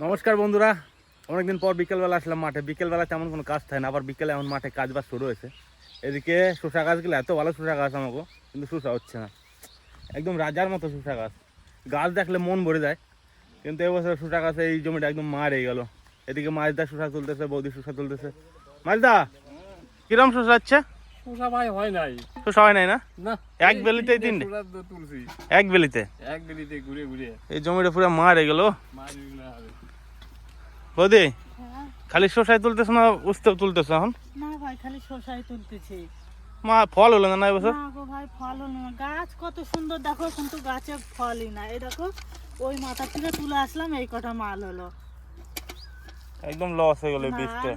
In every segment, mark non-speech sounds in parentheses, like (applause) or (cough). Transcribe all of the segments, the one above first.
নমস্কার বন্ধুরা। অনেকদিন পর বিকেলবেলা আসলাম মাঠে। বিকেলবেলা তেমন কোনো কাজ থাকে না আবার বিকেলে এমন মাঠে কাজ বাজ শুরু হয়েছে। এদিকে শসা গাছগুলো এত ভালো শসা গাছ আমাকে কিন্তু শসা হচ্ছে না। একদম রাজার মতো শসা গাছ। গাছ দেখলে মন ভরে যায় কিন্তু এবছর শসা গাছে এই জমিটা একদম মারে গেল। এদিকে মাছদা শসা তুলতেছে বৌদি শসা তুলতেছে। মাছদা কিরম শসা হচ্ছে? ভাই হয় নাই। শসা হয় নাই না? না। এক? পোষা এক বেলিতে? এক বেলিতে ঘুরে ঘুরে। এই জমিটা পুরো মারে গেল। বৌদি হ্যাঁ, খালি শসায় তুলতেছ না উস্তেও তুলতেছ এখন? না ভাই খালি শসাই তুলতেছি। মা ফল হলো না না এবছর? না গো ভাই ফল হলো না। গাছ কত সুন্দর দেখো কিন্তু গাছে ফলই না। এই দেখো ওই মাথা থেকে তুলে আসলাম এই কটা মাল হলো। একদম লস হয়ে গেল বীজটা।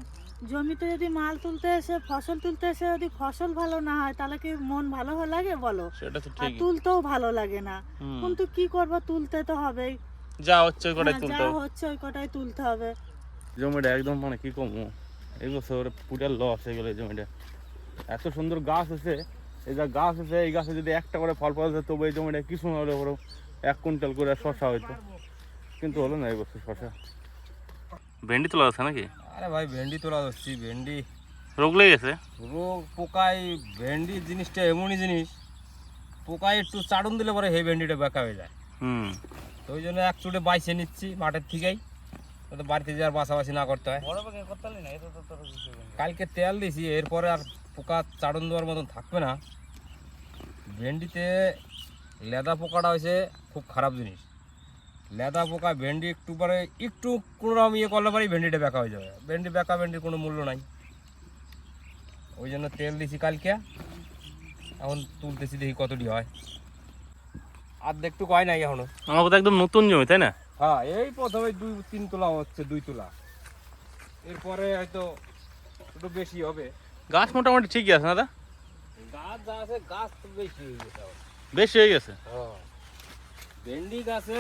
জমিতে যদি মাল তুলতে এসে ফসল তুলতে এসে যদি ফসল ভালো না হয় তাহলে কি মন ভালো লাগে বলো? সেটা তো আর ঠিক তুলতেও ভালো লাগে না। কিন্তু কি করব তুলতে তো হবেই। যা হচ্ছে ওই কটাই হ্যাঁ, তুলতে যা হচ্ছে ওই কটাই তুলতে হবে। জমিটা একদম মানে কি কমু? এই বছর পুরো লস হয়ে গেল জমিটা। এত সুন্দর গাছ আছে এই যা গাছ আছে এই গাছে যদি একটা করে ফল পাওয়া যেত তবু এই জমিটা কিছু না হলে বড় এক কুইন্টাল করে শশা হইতো কিন্তু হলো না এই বছর শশা ভেন্ডি তোলা আছে নাকি? আরে ভাই ভেন্ডি তোলা হচ্ছি ভেন্ডি। রোগ লেগে গেছে? রোগ পোকায় ভেন্ডি জিনিসটা এমনই জিনিস পোকায় একটু চাড়ন দিলে পরে সেই ভেন্ডিটা বেঁকা হয়ে যায়। হুম। তো ওই জন্য এক চুটে বাইছে নিচ্ছি মাঠের থেকেই। যাতে বাড়িতে যাওয়ার বাসাবাসি না করতে হয়। কালকে তেল দিছি এরপরে আর পোকা চাড়ন দেওয়ার মতন থাকবে না। ভেন্ডিতে লেদা পোকাটা হয়েছে খুব খারাপ জিনিস। লেদা পোকা ভেন্ডি একটু পরে একটু কোনো রকম ইয়ে করলে পরেই ভেন্ডিটা বেঁকা হয়ে যাবে। ভেন্ডি বেঁকা ভেন্ডির কোনো মূল্য নাই। ওই জন্য তেল দিছি কালকে। এখন তুলতেছি দেখি কতটি হয়। আর দেখটু কয় নাই এখনও। আমার তো একদম নতুন জমি তাই না? হ্যাঁ এই প্রথমে দুই তিন তোলা হচ্ছে দুই তোলা। এরপরে হয়তো একটু বেশি হবে। গাছ মোটামুটি ঠিকই আছে না দা? গাছ যা আছে গাছ তো বেশি হয়ে গেছে বেশি হয়ে গেছে? হ্যাঁ। ভেন্ডি গাছে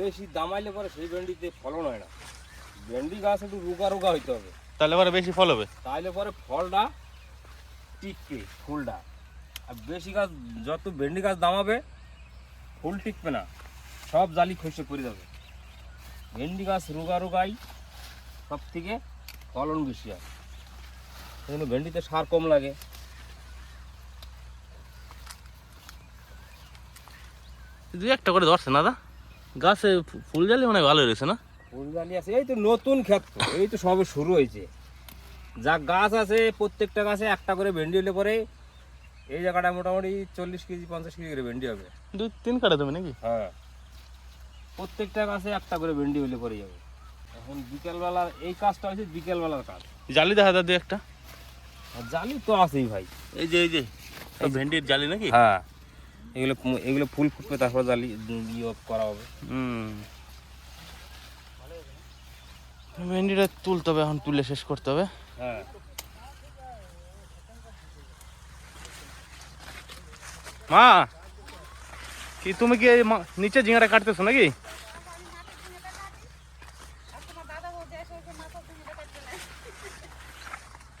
বেশি দামাইলে পরে সেই ভেন্ডিতে ফলন হয় না। ভেন্ডি গাছ একটু রোগা রোগা হইতে হবে। তাহলে এবারে বেশি ফল হবে? তাহলে পরে ফলটা টিকবে ফুলটা। আর বেশি গাছ যত ভেন্ডি গাছ দামাবে ফুল টিকবে না। সব জালি খসে পড়ে যাবে। ভেন্ডি গাছ রোগা রোগাই সব থেকে ফলন বেশি হয়। সেজন্য ভেন্ডিতে সার কম লাগে। দু একটা করে ধরছে না দা? গাছে ফুল জালি অনেক ভালো রয়েছে না? ফুল জালি আছে এই তো নতুন ক্ষেত এই তো সবে শুরু হয়েছে। যা গাছ আছে প্রত্যেকটা গাছে একটা করে ভেন্ডি হলে পরে এই জায়গাটা মোটামুটি চল্লিশ কেজি পঞ্চাশ কেজি করে ভেন্ডি হবে। দুই তিন কাটা তুমি নাকি? হ্যাঁ। প্রত্যেকটা গাছে একটা করে ভেন্ডি হলে পরে যাবে। এখন বিকেলবেলার এই কাজটা হচ্ছে বিকেলবেলার কাজ। জালি দেখা দুই একটা? জালি তো আছেই ভাই। এই যে এই যে ভেন্ডির জালি নাকি? হ্যাঁ এগুলো এগুলো ফুল ফুটবে তারপর জালি ইয়ে করা হবে। হুম। ভেন্ডিটা তুলতে হবে এখন তুলে শেষ করতে হবে। হ্যাঁ। মা কি তুমি কি নিচে ঝিঙাটা কাটতেছো নাকি?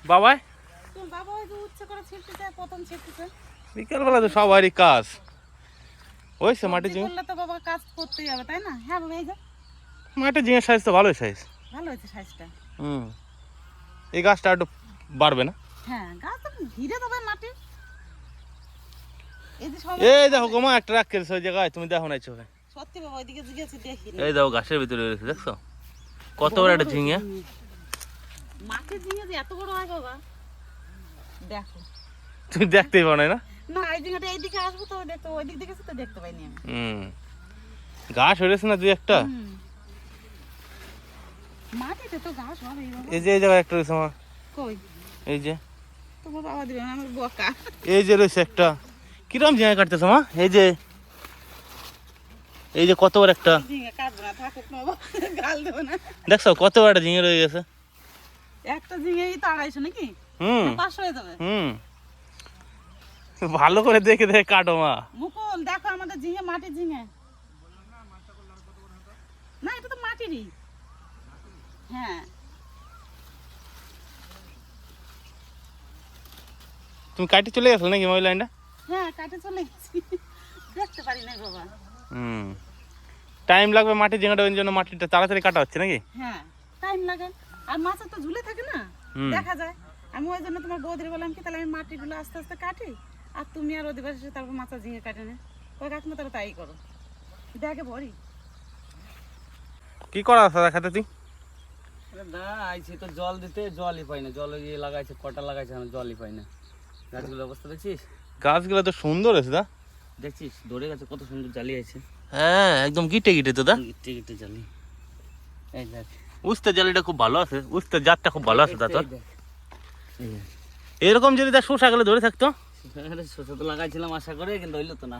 বাবা বিকালবেলা তো সবারই কাজ। ওইসে মাটি ঝিঙে? তাই না মাটি সাইজ তো ভালোই সাইজ ভালো হয়েছে সাইজটা হুম। এই গাছটা একটু বাড়বে না? হ্যাঁ গাছ তো ঘিরে দেবে মাটি এই দেখো গোমা একটা রাখ কেছে ওই জায়গায় তুমি দেখো নাই চোখে। সত্যি বাবা ওইদিকে জিজ্ঞেস দেখি এই দেখো গাছের ভিতরে রয়েছে দেখছ? কত বড় একটা ঝিঙে। মাটি ঝিঙে যে এত বড় হয় বাবা। দেখো। তুমি দেখতেই পাও না? না এই ঝিঙেটা এইদিকে আসব তো দেখতে ওই দিক দেখেছি তো দেখতে পাইনি আমি। হুম। গাছ হয়েছে না দুই একটা? মাটিতে তো ঘাস হবে এই যে এই জায়গায় একটা রয়েছে আমার কই? এই যে। তোমার বাবা দিবে না, আমার বোকা। এই যে রয়েছে একটা। কিরম ঝিঙে কাটতেছো মা? এই যে এই যে কত বড় একটা দেখছ কত বড় একটা ঝিঙে রয়ে গেছে। একটা ঝিঙেই তো আড়াইশো নাকি? হুম। পাঁচশো হয়ে যাবে। হুম। ভালো করে দেখে দেখে কাটো মা। মুকুল দেখো আমাদের ঝিঙে মাটির ঝিঙে। না এটা তো মাটিরই। হ্যাঁ। তুমি কাটি চলে গেছো নাকি লাইনটা? হ্যাঁ কাটে চলে গেছি দেখতে পারি না বাবা। হুম। টাইম লাগবে মাটি ওই জন্য মাটিটা তাড়াতাড়ি কাটা হচ্ছে নাকি? হ্যাঁ টাইম লাগে। আর মাছা তো ঝুলে থাকে না। দেখা যায়। আমি ওই জন্য তোমার বৌদির বললাম কি তাহলে আমি মাটিগুলো আস্তে আস্তে কাটি আর তুমি আর ওদের বাসে তারপর মাছা ঝিঙে কাটে নে। ওই কাকিমা তাহলে তাই করো। দেখে ভরি। কি করা আছে দেখাতে তুই? না আইছি তো জল দিতে জলই পাই না। জল লাগাইছে কটা লাগাইছে আমি জলই পাই না। গাছগুলোর অবস্থা দেখছিস? গাছগুলো তো সুন্দর আছে দা। দেখছিস? দৌড়ে গেছে কত সুন্দর জালি আছে। হ্যাঁ একদম গিটে গিটে তো দা। গিট্টে গিট্টে জালি। এই দেখ। উস্তে জালিটা খুব ভালো আছে উস্তে জাতটা খুব ভালো আছে দা তোর। এরকম যদি তার শোষা গেলে ধরে থাকতো? শসা তো লাগাইছিলাম আশা করে কিন্তু হইল তো না।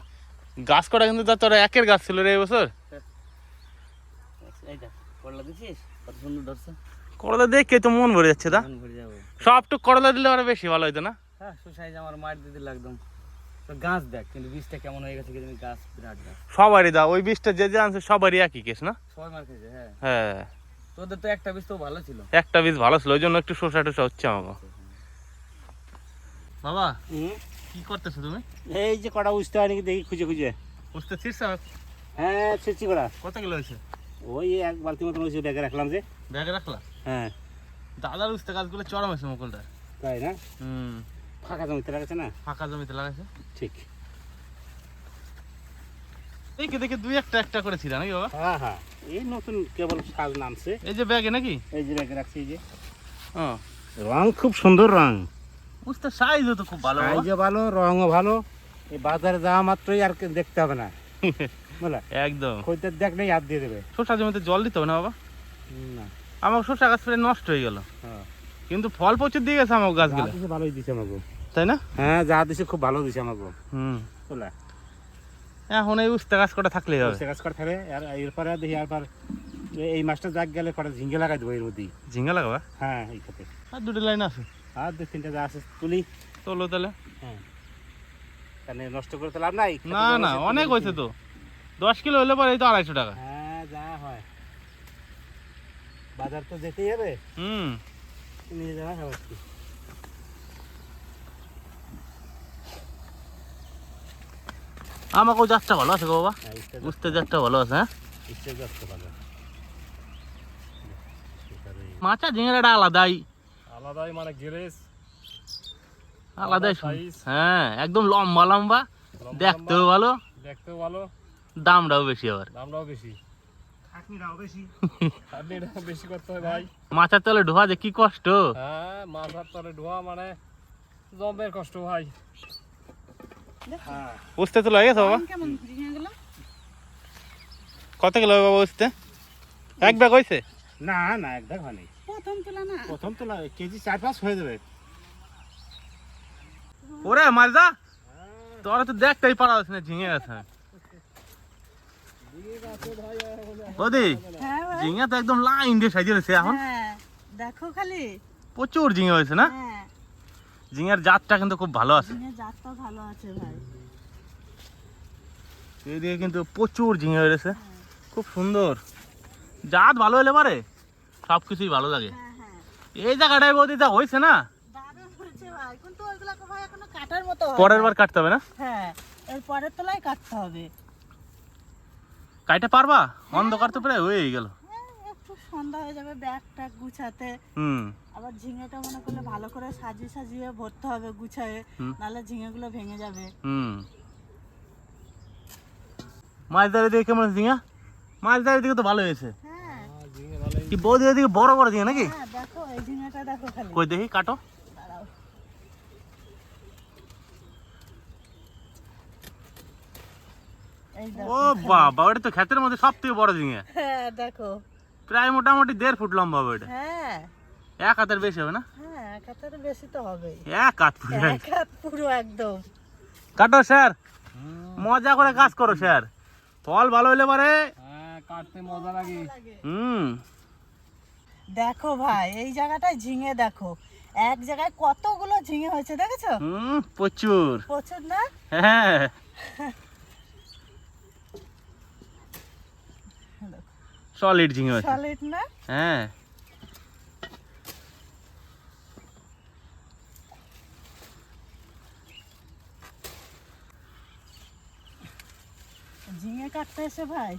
গাছ করা কিন্তু দা তোর একের গাছ ছিল রে এবছর এই দেখ করলা দেখছিস কত সুন্দর ধরছে। করলা দেখে তো মন ভরে যাচ্ছে দা। মন ভরে যাব। সব টুক করলা দিলে আরও বেশি ভালো হতো না। হ্যাঁ সুসাইজ আমার মার দিতে একদম তো গাছ দেখ কিন্তু বীজটা কেমন হয়ে গেছে কিন্তু গাছ বিরাট গাছ। সবারই দা ওই বীজটা যে যে আনছে সবারই একই কেস না? সবাই মার খেয়েছে হ্যাঁ। হ্যাঁ। তোদের তো একটা বীজ তো ভালো ছিল। একটা বীজ ভালো ছিল ওই জন্য একটু শোষা টোষা হচ্ছে আমাকে বাবা কি করতেছো তুমি? এই যে কটা উঠতে হয় নাকি দেখি খুঁজে খুঁজে। বুঝতে ছিস হ্যাঁ ছিটছি কটা। কত কিলো হয়েছে? ওই এক বালতি মতন ওই ব্যাগে রাখলাম যে। ব্যাগে রাখলা? হ্যাঁ। দাদার উস্তে গাছগুলো চরম হয়েছে মুকুলটা তাই না? হুম। ফাঁকা জমিতে লাগাচ্ছে না? ফাঁকা জমিতে লাগাইছে? ঠিক। দেখে দেখে দুই একটা একটা করে ছিল নাকি বাবা? হ্যাঁ হ্যাঁ। এই নতুন কেবল সাজ নামছে। এই যে ব্যাগে নাকি? এই যে ব্যাগে রাখছি এই যে। ও। রং খুব সুন্দর রং। উস্তে সাইজও তো খুব ভালো। সাইজও ভালো রঙও ভালো। এই বাজারে যাওয়া মাত্রই আর দেখতে হবে না। বুঝলা? একদম। খরিদ্দার দেখলেই হাত দিয়ে দেবে। শসা জমিতে জল দিতে হবে না বাবা? না। আমার শসা গাছ নষ্ট হয়ে গেল। হ্যাঁ। কিন্তু ফল প্রচুর দিয়ে গেছে আমার গাছগুলো। ভালোই দিছে আমাকে তাই না? হ্যাঁ যা দিছে খুব ভালো দিছে আমাকে হুম। বুঝলা? এখন এই উস্তে গাছ কটা থাকলেই হবে। সে কাজ করে থাকবে আর এরপরে দেখি আরবার এই মাছটা যাক গেলে কটা ঝিঙ্গে লাগাই দেবো এর মধ্যেই। ঝিঙ্গা লাগাবা? হ্যাঁ এই খাতে আর দুটো লাইন আছে। আর দু তিনটা যা আছে তুলি। তোলো তাহলে। হ্যাঁ। তাহলে নষ্ট করে তো লাভ নাই? না না অনেক হয়েছে তো। দশ কিলো হলে পরে এই তো আড়াইশো টাকা। হ্যাঁ যা হয়। বাজার তো যেতেই হবে। হুম। নিয়ে যাওয়া আমাকেও যাত্রা ভালো আছে গো বাবা। হ্যাঁ বুঝতে যাত্রা। ভালো আছে হ্যাঁ? মাছা ঝিঙেটা আলাদাই। আলাদাই মানে আলাদাই হ্যাঁ একদম লম্বা লম্বা। দেখতেও ভালো। দেখতেও ভালো। দামটাও বেশি আবার। দামটাও বেশি। বেশি। করতে হয় ভাই। মাথার তলে ঢোয়া যে কি কষ্ট? হ্যাঁ তলে ধোয়া মানে জমের কষ্ট ভাই। হ্যাঁ। বুঝতে তো লাগে গেছে বাবা। কত কিলো হবে বাবা বুঝতে এক ব্যাগ হয়েছে? না না একদম হয়নি। প্রথম তোলা না? প্রথম তো না, কেজি চার পাঁচ হয়ে যাবে। ওরে মারদা তোরা তো দেখতেই পারা যাচ্ছে না ঝিঙে আছে ওদি হ্যাঁ তো একদম লাইন দিয়ে সাজিয়ে রয়েছে এখন। হ্যাঁ দেখো খালি। প্রচুর ঝিঙে হয়েছে না? হ্যাঁ। ঝিঙের জাতটা কিন্তু খুব ভালো আছে। জাতটা ভালো আছে ভাই। এদিকে কিন্তু প্রচুর ঝিঙে হয়েছে। খুব সুন্দর। জাত ভালো হলে পারে সব কিছুই ভালো লাগে। হ্যাঁ হ্যাঁ। এই জায়গাটায় বৌদি যা হয়েছে না? হয় পরের বার কাটতে হবে না? হ্যাঁ এর পরের তলায় কাটতে হবে। কাইটা পারবা? অন্ধকার তো প্রায় হয়েই গেল। হ্যাঁ একটু সন্ধ্যা হয়ে যাবে ব্যাগ ট্যাগ গুছাতে। হুম। আবার ঝিঙেটা মনে করলে ভালো করে সাজিয়ে সাজিয়ে ভরতে হবে গুছায়ে। নাহলে ঝিঙেগুলো ভেঙে যাবে। হুম। মাছদারের দিকে কেমন ঝিঙা? মাছদারের দিকে তো ভালো হয়েছে। হ্যাঁ। কি বৌদি দিকে বড় বড় ঝিঙে নাকি? হ্যাঁ দেখো এই ঝিঙেটা দেখো খালি। কই দেখি কাটো দাঁড়াও এই ও দেখো বাবা ওটা তো ক্ষেতের মধ্যে সব থেকে বড় ঝিঙে। হ্যাঁ দেখো। প্রায় মোটামুটি দেড় ফুট লম্বা হবে ওটা। হ্যাঁ। এক হাতের বেশি হবে না? হ্যাঁ এক হাতের বেশি তো হবেই। এক হাত পুরো এক হাত পুরো একদম। কাটো স্যার। মজা করে কাজ করো স্যার। ফল ভালো হলে পারে। হ্যাঁ কাটতে মজা লাগে। হুম। দেখো ভাই এই জায়গাটায় ঝিঙে দেখো। এক জায়গায় কতগুলো ঝিঙে হয়েছে দেখেছ? হুম প্রচুর। প্রচুর না? হ্যাঁ। সলিড ঝিঙে আছে সলিড না? হ্যাঁ। ঝিঙে কাটতে এসে ভাই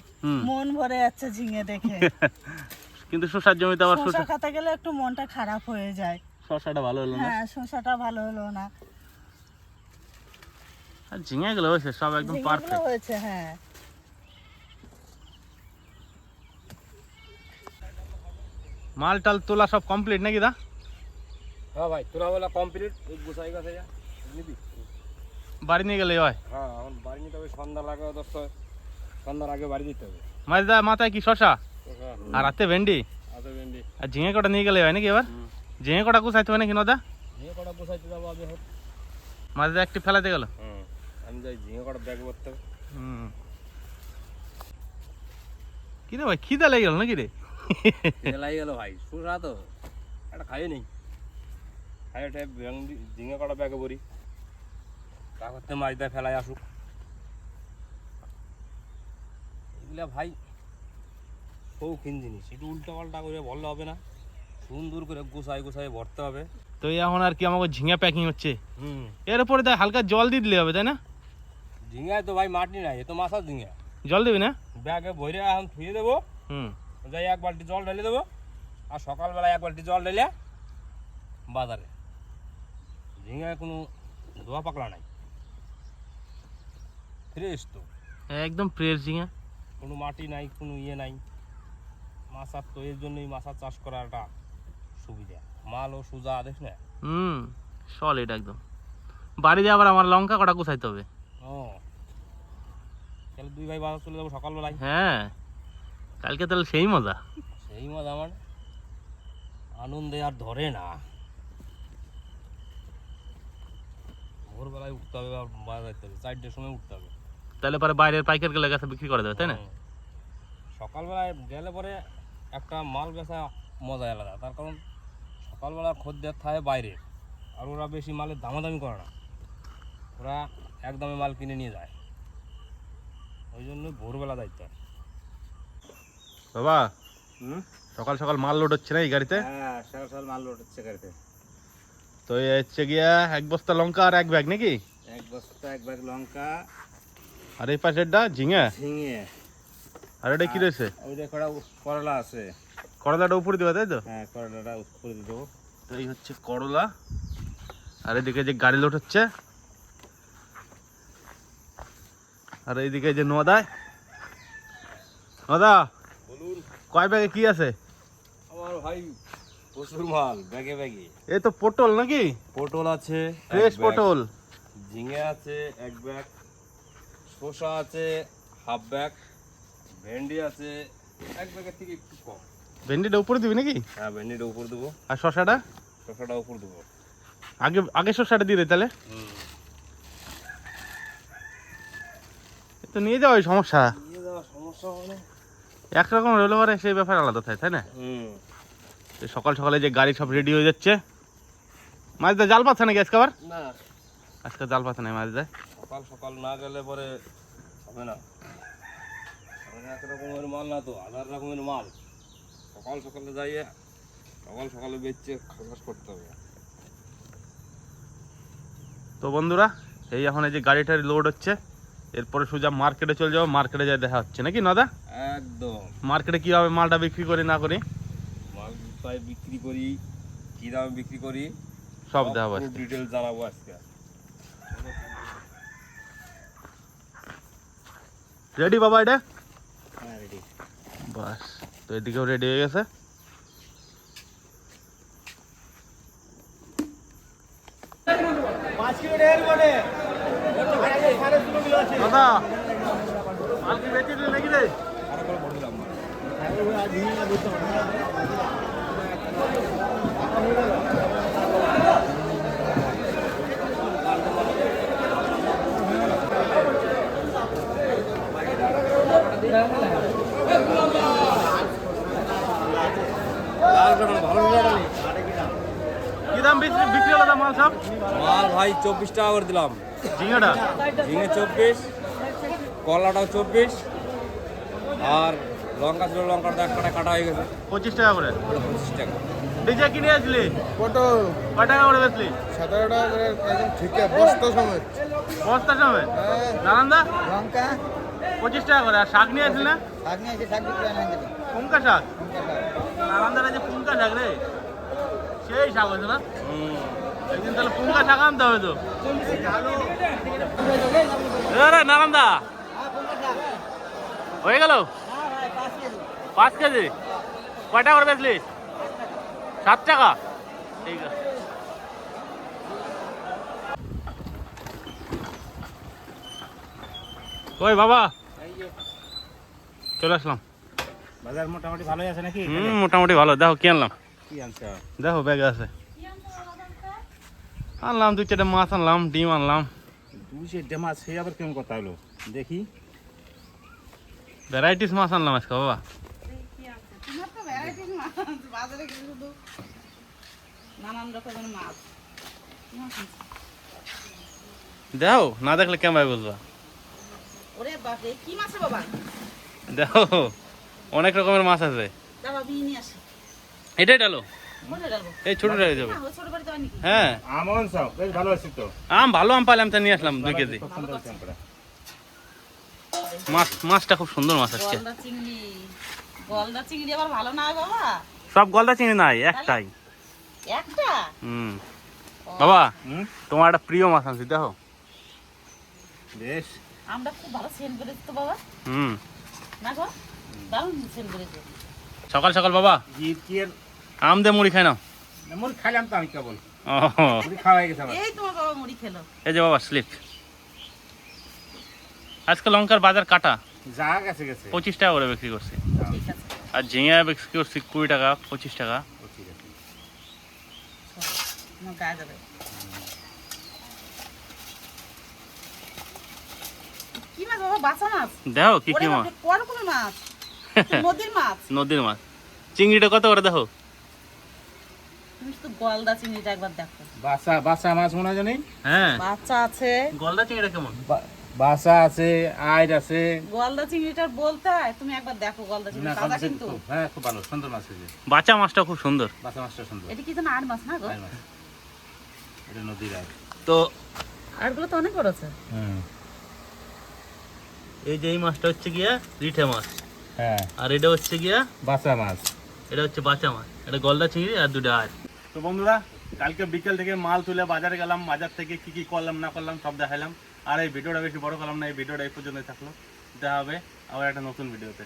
মন ভরে যাচ্ছে ঝিঙে দেখে। (laughs) কিন্তু শসার জমিতে আবার শসা শসা খাতে গেলে একটু মনটা খারাপ হয়ে যায়। শসাটা ভালো হলো না? হ্যাঁ শসাটা ভালো হলো না। আর ঝিঙে গুলো হয়েছে সব একদম পারফেক্ট হয়েছে হ্যাঁ। মাল টাল তোলা সব কমপ্লিট নাকি দা? হ্যাঁ ভাই তোরা বলা কমপ্লিট গুছাই গেছে যা নিবি? বাড়ি নিয়ে গেলে হয়? হ্যাঁ এখন বাড়ি নিতে হবে সন্ধ্যা লাগে দশটা সন্ধ্যার আগে বাড়ি দিতে হবে। মাঝদা মাথায় কি শশা? হ্যাঁ। আর রাতে ভেন্ডি? ভেন্ডি। আর ঝিঙে কটা নিয়ে গেলে হয় নাকি এবার? ঝিঙে কটা কুচাইতে হবে নাকি নদা? ঝিঙে কটা গুছাইতে যাব আগে হোক। মাঝদা একটি ফেলাতে গেল। আমি যাই ঝিঙে কটা ব্যাগ করতে হবে। হুম। কি রে ভাই খিদা লেগে গেল নাকি রে? গেল ভাই সুরা তো একটা খাই নেই খাই ভেন্ডি ঝিঙে কটা ব্যাগে ভরি তা করতে মাছ দেয় ফেলাই আসুক এগুলা ভাই শৌখিন জিনিস একটু উল্টো পাল্টা করে বললে হবে না সুন্দর করে গুছাই গুছাই ভরতে হবে তো এখন আর কি আমাকে ঝিঙে প্যাকিং হচ্ছে। হুম এর উপরে হালকা জল দিয়ে দিলে হবে তাই না? ঝিঙায় তো ভাই মাটি নাই এ তো মাছার ঝিঙা। জল দিবি না? ব্যাগে ভরে এখন ধুয়ে দেবো। হুম। যাই এক বালতি জল ঢেলে দেবো। আর সকালবেলা এক বালতি জল ঢেলে বাজারে। ঝিঙায় কোনো ধোয়া পাকলা নাই। ফ্রেশ তো। একদম ফ্রেশ ঝিঙা। কোনো মাটি নাই কোনো ইয়ে নাই। মাছার তো এর জন্যই মাছার চাষ করার একটা সুবিধা। ও সোজা দেখ না। হুম সলিড একদম। বাড়িতে আবার আমার লঙ্কা কটা কুচাইতে হবে? ও। তাহলে দুই ভাই বাজার চলে যাব সকালবেলায়। হ্যাঁ। কালকে তাহলে সেই মজা। সেই মজা আমার আনন্দে আর ধরে না। ভোরবেলায় উঠতে হবে আর বাজার যেতে হবে চারটের সময় উঠতে হবে। তাহলে পরে বাইরের পাইকার গেলে কাছে বিক্রি করে দেবে তাই না? সকালবেলায় গেলে পরে একটা মাল বেচা মজা আলাদা। তার কারণ সকালবেলা খদ্দের থাকে বাইরে আর ওরা বেশি মালের দামাদামি করে না। ওরা একদমে মাল কিনে নিয়ে যায়। ওই জন্য ভোরবেলা দায়িত্ব বাবা হুম? সকাল সকাল মাল লোড হচ্ছে না এই গাড়িতে? হ্যাঁ সকাল সকাল মাল লোড হচ্ছে গাড়িতে। তো এই হচ্ছে গিয়া এক বস্তা লঙ্কা আর এক ব্যাগ নাকি? এক বস্তা এক ব্যাগ লঙ্কা। আর এই পাশেরটা ঝিঙে? ঝিঙে। আর এটা কি রয়েছে? ওই যে কটা করলা আছে। করলাটা উপরে দিবা তাই তো? হ্যাঁ করলাটা করে দিয়ে দেবো। তো এই হচ্ছে করলা। আর এদিকে যে গাড়ি লোড হচ্ছে। আর এইদিকে যে নদায় নদা কয় ব্যাগে কি আছে? আমার ভাই প্রচুর মাল ব্যাগে ব্যাগে। এই তো পটল নাকি? পটল আছে ফ্রেশ পটল। ঝিঙে আছে এক ব্যাগ। শসা আছে হাফ ব্যাগ। ভেন্ডি আছে এক ব্যাগের থেকে একটু কম। ভেন্ডিটা উপরে দিবি নাকি? হ্যাঁ ভেন্ডিটা উপর দেবো। আর শশাটা শসাটা উপর দেবো। আগে আগে শশাটা দিয়ে দে তাহলে। এ তো নিয়ে যাওয়াই সমস্যা। নিয়ে যাওয়া সমস্যা হবে একরকম হলে পরে সেই ব্যাপার আলাদা থাকে তাই না? হুম। সকাল সকালে যে গাড়ি সব রেডি হয়ে যাচ্ছে। মাঝদা জাল পাচ্ছে নাকি আজকে আবার? না। আজকে জাল পাচ্ছে নাই মাঝদা সকাল সকাল না গেলে পরে হবে না। এক রকমের মাল না তো হাজার রকমের মাল। সকাল সকালে যাইয়ে সকাল সকালে বেচছে খালাস করতে হবে। তো বন্ধুরা এই এখন এই যে গাড়িটার লোড হচ্ছে এরপরে সোজা মার্কেটে চলে যাব মার্কেটে যাই দেখা হচ্ছে। নাকি নদা? একদম। মার্কেটে কীভাবে মালটা বিক্রি করি না করি? মাল কোথায় বিক্রি করি কী দামে বিক্রি করি? সব দেখাবো। ডিটেল জানাব আজকে। রেডি বাবা এটা? হ্যাঁ রেডি বাস তো এদিকেও রেডি হয়ে গেছে দাদা মাল কি বেঁচে দিলে নাকি রে কি দাম বিক্রি হলো দাম মাল সব? মাল ভাই চব্বিশ টাকা করে দিলাম। ঝিঙেটা? ঝিঙে চব্বিশ কলাটাও চব্বিশ আর লঙ্কা ছিল লঙ্কাটা এক কাটা কাটা হয়ে গেছে। পঁচিশ টাকা করে। পঁচিশ টাকা। ডিজে কিনে আসলি? পটল। কয় টাকা করে বেচলি? সতেরো টাকা করে একদম ঠিক বস্তা সমেত। বস্তা সময় হ্যাঁ। নারান্দা লঙ্কা। পঁচিশ টাকা করে। আর শাক নিয়ে আসলি না? শাক নিয়ে এসে শাক বিক্রি হয় না পুঙ্কা শাক? নারান্দার যে পুঙ্কা শাক রে। সেই শাক হয়েছে না? একদিন তাহলে পুঙ্কা শাক আনতে হবে তো। রে নারান্দা। হয়ে গেল? পাঁচ কেজি। কয়টা করে বেচলিস? সাত টাকা? ঠিক আছে। ওই বাবা? চলে আসলাম। বাজার মোটামুটি ভালোই আছে নাকি? হুম মোটামুটি ভালো। দেখো কি আনলাম? কি আনছে? দেখো ব্যাগে আছে। আনলাম দুই চারটে মাছ আনলাম ডিম আনলাম। দুই চারটে মাছ সে আবার কেমন কথা হলো? দেখি। ভ্যারাইটিস মাছ আনলাম আজকে বাবা। দেখো না দেখলে কেমন বুঝবা? ওরে বাপরে কি মাছ বাবা? দেখো অনেক রকমের মাছ আছে। এটাই ডালো? এই ছোটটা হয়ে যাবে। ছোট হয় নাকি? হ্যাঁ। আমন সব বেশ ভালো আছে তো। আম ভালো আম পাইলাম তাই নিয়ে আসলাম দুই কেজি। মাছ মাছটা খুব সুন্দর মাছ আসছে গলদা চিংড়ি। গলদা চিংড়ি আবার ভালো না বাবা? সব গলদা চিনি নাই একটাই। একটা? হুম। বাবা তোমার একটা প্রিয় মাছ আনছি দেখো। বেশ। আমরা খুব ভালো সেল করেছি তো বাবা। হুম। না গো দারুণ সেল করেছে সকাল সকাল বাবা আম দে মুড়ি খাই নাও। মুড়ি খাইলাম তো আমি কেবল। ও। মুড়ি খাওয়া হয়ে গেছে এই তোমার বাবা মুড়ি খেলো। এই যে বাবা স্লিপ। আজকে লঙ্কার বাজার কাটা। যা গেছে গেছে। পঁচিশ টাকা করে বিক্রি করছি। আর ঝিঙে বিক্রি করছি কুড়ি টাকা পঁচিশ টাকা ও, ঠিক আছে তোমার গায়ে যাবে কি মাছ বাবা বাঁচা মাছ। দেখো কি কি মাছ? (laughs) নদীর মাছ। নদীর মাছ। চিংড়িটা কত করে দেখো? তুমি শুধু গলদা চিংড়িটা একবার দেখো। বাসা বাসা মাছ মনে জানি? হ্যাঁ। বাচ্চা আছে। গলদা চিংড়িটা কেমন? বাসা আছে আইড আছে। গলদা চিংড়িটার বলতে হয় তুমি একবার দেখো গলদা চিংড়ি তাজা কিন্তু। হ্যাঁ খুব ভালো সুন্দর মাছ বাচ্চা মাছটা খুব সুন্দর। বাসা মাছটা সুন্দর। এটা কি যেন আর মাছ না গো? মাছ। এটা নদীর আইড তো আরগুলো তো অনেক বড় আছে। হুম। এই যে এই মাছটা হচ্ছে গিয়া রিঠে মাছ। হ্যাঁ। আর এটা হচ্ছে গিয়া বাঁচা মাছ। এটা হচ্ছে বাঁচা মাছ। এটা গলদা চিংড়ি আর দুটো আর তো বন্ধুরা কালকে বিকেল থেকে মাল তুলে বাজারে গেলাম বাজার থেকে কি কি করলাম না করলাম সব দেখালাম আর এই ভিডিওটা বেশি বড় করলাম না এই ভিডিওটা এই পর্যন্ত থাকল। দেখা হবে আবার একটা নতুন ভিডিওতে।